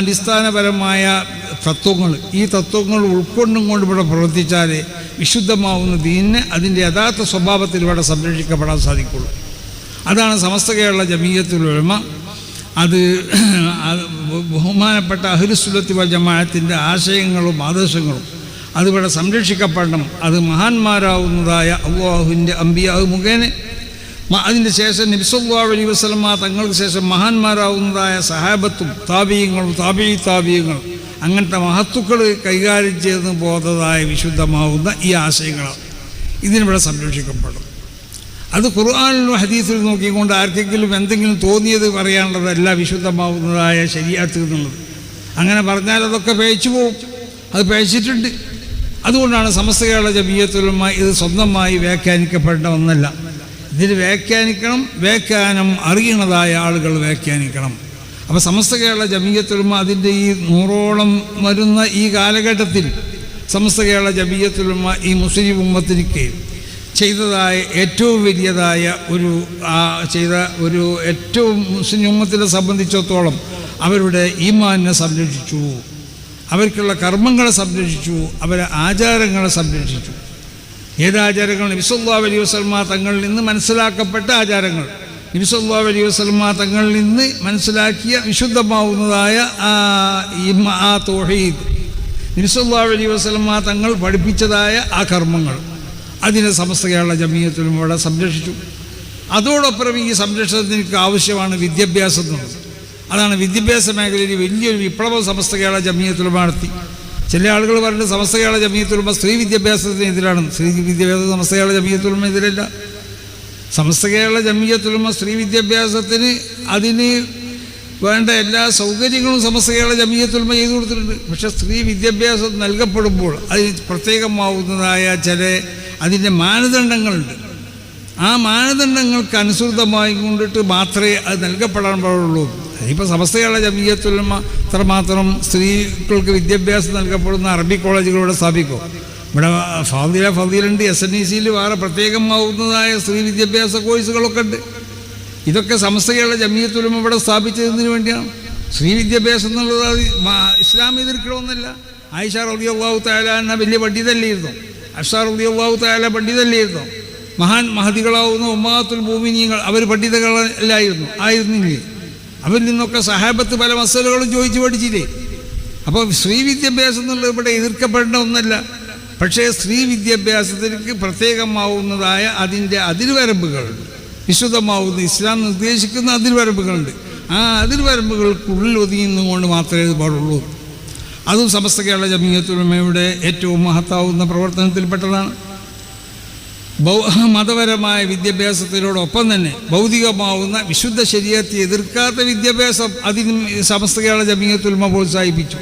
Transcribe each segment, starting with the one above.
അടിസ്ഥാനപരമായ തത്വങ്ങൾ. ഈ തത്വങ്ങൾ ഉൾക്കൊണ്ടും കൊണ്ട് ഇവിടെ പ്രവർത്തിച്ചാൽ വിശുദ്ധമാവുന്ന ദീനിനെ അതിന്റെ യഥാർത്ഥ സ്വഭാവത്തിൽ ഇവിടെ സംരക്ഷിക്കപ്പെടാൻ സാധിക്കുള്ളൂ. അതാണ് സമസ്ത കേരള ജമീയത്തുലമ അത് ബഹുമാനപ്പെട്ട വൽ ജമാഅത്തിന്റെ ആശയങ്ങളും ആദർശങ്ങളും അതിവിടെ സംരക്ഷിക്കപ്പെടണം. അത് മഹാന്മാരാവുന്നതായ അള്ളാഹുവിന്റെ അമ്പിയാഹു മുഖേന അതിന് ശേഷം നബിസല്ലാ അലി വസ്ലമ തങ്ങൾക്ക് ശേഷം മഹാന്മാരാവുന്നതായ സഹാബത്തും താപീയങ്ങളും താപീ താപീയങ്ങളും അങ്ങനത്തെ മഹത്തുക്കൾ കൈകാര്യം ചെയ്ത് ബോധതായ വിശുദ്ധമാവുന്ന ഈ ആശയങ്ങളാണ്. ഇതിനിവിടെ സംരക്ഷിക്കപ്പെടും. അത് ഖുർആാനിലും ഹദീസിലും നോക്കിക്കൊണ്ട് ആർക്കെങ്കിലും എന്തെങ്കിലും തോന്നിയത് പറയാനുള്ളതല്ല വിശുദ്ധമാവുന്നതായ ശരിയാത്ത് എന്നുള്ളത്. അങ്ങനെ പറഞ്ഞാൽ അതൊക്കെ പേച്ചു പോവും അത് പേച്ചിട്ടുണ്ട് അതുകൊണ്ടാണ് സമസ്ത കേരള ഇത് സ്വന്തമായി വ്യാഖ്യാനിക്കപ്പെടേണ്ട ഒന്നല്ല. ഇതിന് വ്യാഖ്യാനിക്കണം വ്യാഖ്യാനം അറിയണതായ ആളുകൾ വ്യാഖ്യാനിക്കണം. അപ്പോൾ സമസ്ത കേരള ജമീയത്തുലമ അതിന്റെ ഈ നൂറോളം വരുന്ന ഈ കാലഘട്ടത്തിൽ സമസ്ത കേരള ജമീയത്തുലമ ഈ മുസ്ലിം ഉമ്മത്തിനിക്ക് ചെയ്തതായ ഏറ്റവും വലിയതായ ഒരു ചെയ്ത ഒരു ഏറ്റവും മുസ്ലിം ഉമ്മത്തിനെ സംബന്ധിച്ചിടത്തോളം അവരുടെ ഈമാനെ സംരക്ഷിച്ചു. അവർക്കുള്ള കർമ്മങ്ങളെ സംരക്ഷിച്ചു അവരെ ആചാരങ്ങളെ സംരക്ഷിച്ചു. ഏത് ആചാരങ്ങൾ നബിസല്ലാ അലൈഹി വസ്ലമ തങ്ങളിൽ നിന്ന് മനസ്സിലാക്കപ്പെട്ട ആചാരങ്ങൾ. നബിസുല്ലാ അലൈഹി വസ്ലമ തങ്ങളിൽ നിന്ന് മനസ്സിലാക്കിയ വിശുദ്ധമാവുന്നതായ ആ ആ തോഹീദ്. നബിസുല്ലാ അലൈഹി വസ്ലമ തങ്ങൾ പഠിപ്പിച്ചതായ ആ കർമ്മങ്ങൾ. അതിനെ സമസ്ത കേരള ജമീയത്തിലും അവിടെ സംരക്ഷിച്ചു. അതോടൊപ്പം ഈ സംരക്ഷണത്തിന് ആവശ്യമാണ് വിദ്യാഭ്യാസം എന്നുള്ളത്. അതാണ് വിദ്യാഭ്യാസ മേഖലയിൽ വലിയൊരു വിപ്ലവം സമസ്ത കേരള ജമീയത്തിലും നടത്തി. ചില ആളുകൾ പറഞ്ഞു സമസ്ത കേരള ജമീയത്തുലമ സ്ത്രീ വിദ്യാഭ്യാസത്തിന് എതിരാണ്. സ്ത്രീ വിദ്യാഭ്യാസം സമസ്ത കേരള ജമീയത്തുലമ എതിരല്ല. സമസ്ത കേരള ജമീയത്തുലമ സ്ത്രീ വിദ്യാഭ്യാസത്തിന് അതിന് വേണ്ട എല്ലാ സൗകര്യങ്ങളും സമസ്ത കേരള ജമീയത്തുലമ ചെയ്തു കൊടുത്തിട്ടുണ്ട്. പക്ഷേ സ്ത്രീ വിദ്യാഭ്യാസം നൽകപ്പെടുമ്പോൾ അതിന് പ്രത്യേകമാവുന്നതായ ചില അതിന്റെ മാനദണ്ഡങ്ങളുണ്ട്. ആ മാനദണ്ഡങ്ങൾക്ക് അനുസൃതമായി കൊണ്ടിട്ട് മാത്രമേ അത് നൽകപ്പെടാൻ പാടുള്ളൂ. ഇപ്പോൾ സമസ്തയുള്ള ജമീയത്തുലമ അത്രമാത്രം സ്ത്രീകൾക്ക് വിദ്യാഭ്യാസം നൽകപ്പെടുന്ന അറബി കോളേജുകൾ ഇവിടെ സ്ഥാപിക്കും? ഇവിടെ ഫാദില ഫദീലുണ്ട് എസ് എൻ ഇ സിയിൽ വേറെ പ്രത്യേകമാവുന്നതായ സ്ത്രീ വിദ്യാഭ്യാസ കോഴ്സുകളൊക്കെ ഉണ്ട്. ഇതൊക്കെ സമസ്തയുള്ള ജമീയത്തുലമ ഇവിടെ സ്ഥാപിച്ചതിന് വേണ്ടിയാണ്. സ്ത്രീ വിദ്യാഭ്യാസം എന്നുള്ളത് ഇസ്ലാം എതിർക്കണമെന്നല്ല. ആയിഷ റബി അള്ളാഹു താല എന്ന വലിയ പണ്ഡിതല്ലായിരുന്നു. അഷാർ റബി അള്ളാഹു താല പണ്ഡിതല്ലായിരുന്നു. മഹാൻ മഹതികളാവുന്ന ഉമ്മാത്തുൽ ഭൂമിനിയങ്ങൾ അവർ പണ്ഡിതകളല്ലായിരുന്നു ആയിരുന്നില്ലേ? അവരിൽ നിന്നൊക്കെ സഹാബത്ത് പല മസലുകളും ചോദിച്ചു പഠിച്ചില്ലേ? അപ്പോൾ സ്ത്രീ വിദ്യാഭ്യാസം എന്നുള്ളത് ഇവിടെ എതിർക്കപ്പെടേണ്ട ഒന്നല്ല. പക്ഷേ സ്ത്രീ വിദ്യാഭ്യാസത്തിലേക്ക് പ്രത്യേകമാവുന്നതായ അതിന്റെ അതിർവരമ്പുകളുണ്ട് വിശുദ്ധമാവുന്ന ഇസ്ലാം നിർദ്ദേശിക്കുന്ന അതിർവരമ്പുകളുണ്ട് ആ അതിർവരമ്പുകൾക്കുള്ളിൽ ഒതുങ്ങുന്നതുകൊണ്ട് മാത്രമേ ഇത് പാടുള്ളൂ. അതും സമസ്ത കേരള ജമീയത്തുലമയുടെ ഏറ്റവും മഹത്താവുന്ന പ്രവർത്തനത്തിൽപ്പെട്ടതാണ്. മതപരമായ വിദ്യാഭ്യാസത്തിനോടൊപ്പം തന്നെ ഭൗതികമാവുന്ന വിശുദ്ധ ശരീരത്തെ എതിർക്കാത്ത വിദ്യാഭ്യാസം അതിനും സമസ്ത കേരള ജമീയത്തുൽമ പ്രോത്സാഹിപ്പിച്ചു.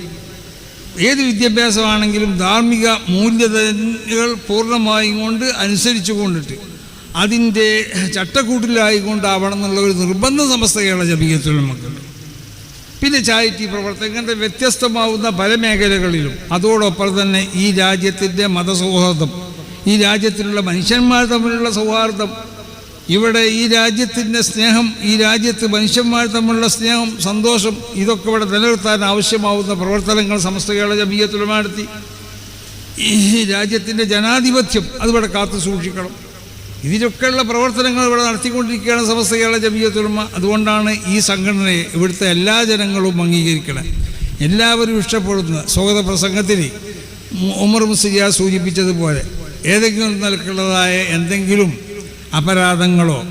ഏത് വിദ്യാഭ്യാസമാണെങ്കിലും ധാർമ്മിക മൂല്യതകൾ പൂർണമായും കൊണ്ട് അനുസരിച്ചു കൊണ്ടിട്ട് അതിന്റെ ചട്ടക്കൂട്ടിലായിക്കൊണ്ടാവണം എന്നുള്ള ഒരു നിർബന്ധ സമസ്ത കേരള ജമീയത്തുൽമക്കുണ്ട് പിന്നെ ചാരിറ്റി പ്രവർത്തകന്റെ വ്യത്യസ്തമാവുന്ന പല മേഖലകളിലും അതോടൊപ്പം തന്നെ ഈ രാജ്യത്തിന്റെ മതസൗഹാർദ്ദം ഈ രാജ്യത്തിലുള്ള മനുഷ്യന്മാർ തമ്മിലുള്ള സൗഹാർദ്ദം ഇവിടെ ഈ രാജ്യത്തിന്റെ സ്നേഹം ഈ രാജ്യത്ത് മനുഷ്യന്മാർ തമ്മിലുള്ള സ്നേഹം സന്തോഷം ഇതൊക്കെ ഇവിടെ നിലനിർത്താൻ ആവശ്യമാവുന്ന പ്രവർത്തനങ്ങൾ സമസ്ത കേരള ജമീയത്തിലും നടത്തി. ഈ രാജ്യത്തിന്റെ ജനാധിപത്യം അതിവിടെ കാത്തു സൂക്ഷിക്കണം. ഇതിലൊക്കെയുള്ള പ്രവർത്തനങ്ങൾ ഇവിടെ നടത്തിക്കൊണ്ടിരിക്കുകയാണ് സമസ്ത കേരള ജമീയത്തുലമ അതുകൊണ്ടാണ് ഈ സംഘടനയെ ഇവിടുത്തെ എല്ലാ ജനങ്ങളും അംഗീകരിക്കണം. എല്ലാവരും ഇഷ്ടപ്പെടുന്ന സ്വാഗത പ്രസംഗത്തിന് ഉമർ മുസ്ലിയ സൂചിപ്പിച്ചതുപോലെ ഏതെങ്കിലും നിലക്കുള്ളതായ എന്തെങ്കിലും അപരാധങ്ങളോ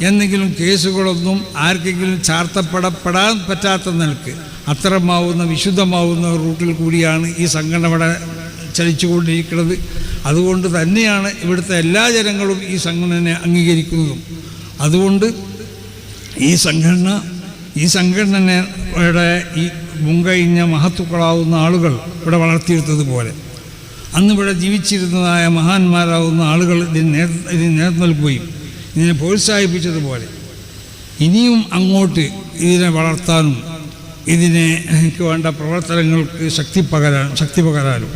എന്തെങ്കിലും കേസുകളൊന്നും ആർക്കെങ്കിലും ചാർത്തപ്പെടപ്പെടാൻ പറ്റാത്ത നിലയ്ക്ക് അത്തരമാവുന്ന വിശുദ്ധമാവുന്ന റൂട്ടിൽ കൂടിയാണ് ഈ സംഘടന ഇവിടെ ചലിച്ചുകൊണ്ടിരിക്കുന്നത്. അതുകൊണ്ട് തന്നെയാണ് ഇവിടുത്തെ എല്ലാ ജനങ്ങളും ഈ സംഘടനയെ അംഗീകരിക്കുന്നതും. അതുകൊണ്ട് ഈ സംഘടന ഈ സംഘടനയുടെ ഈ മുൻകഴിഞ്ഞ മഹത്തുക്കളാവുന്ന ആളുകൾ ഇവിടെ വളർത്തിയെടുത്തതുപോലെ അന്ന് ഇവിടെ ജീവിച്ചിരുന്നതായ മഹാന്മാരാവുന്ന ആളുകൾ ഇതിന് ഇതിന് നേതൃത്വം നൽകുകയും ഇതിനെ പ്രോത്സാഹിപ്പിച്ചതുപോലെ. ഇനിയും അങ്ങോട്ട് ഇതിനെ വളർത്താനും ഇതിനെ എനിക്ക് വേണ്ട പ്രവർത്തനങ്ങൾക്ക് ശക്തി പകരാൻ ശക്തി പകരാനും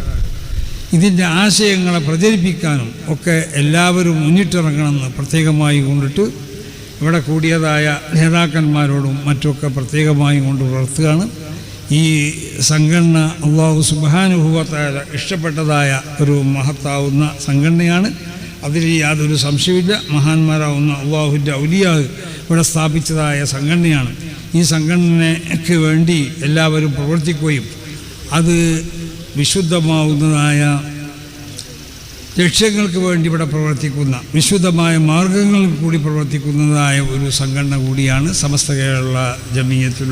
ഇതിന്റെ ആശയങ്ങളെ പ്രചരിപ്പിക്കാനും ഒക്കെ എല്ലാവരും മുന്നിട്ടിറങ്ങണമെന്ന് പ്രത്യേകമായി കൊണ്ടിട്ട് ഇവിടെ കൂടിയതായ നേതാക്കന്മാരോടും മറ്റുമൊക്കെ പ്രത്യേകമായി കൊണ്ട് പുലർത്തുകയാണ് ഈ സംഘടന അള്ളാഹു സുബാനുഭവത്തായ ഇഷ്ടപ്പെട്ടതായ ഒരു മഹത്താവുന്ന സംഘടനയാണ്. അതിൽ യാതൊരു സംശയമില്ല മഹാന്മാരാവുന്ന അള്ളാഹുവിന്റെ ഔലിയാവ് ഇവിടെ സ്ഥാപിച്ചതായ സംഘടനയാണ്. ഈ സംഘടനയ്ക്ക് വേണ്ടി എല്ലാവരും പ്രവർത്തിക്കുകയും അത് വിശുദ്ധമാവുന്നതായ ലക്ഷ്യങ്ങൾക്ക് വേണ്ടി ഇവിടെ പ്രവർത്തിക്കുന്ന വിശുദ്ധമായ മാർഗങ്ങളിൽ കൂടി പ്രവർത്തിക്കുന്നതായ ഒരു സംഘടന കൂടിയാണ് സമസ്ത കേരള ജമീയത്തുൽ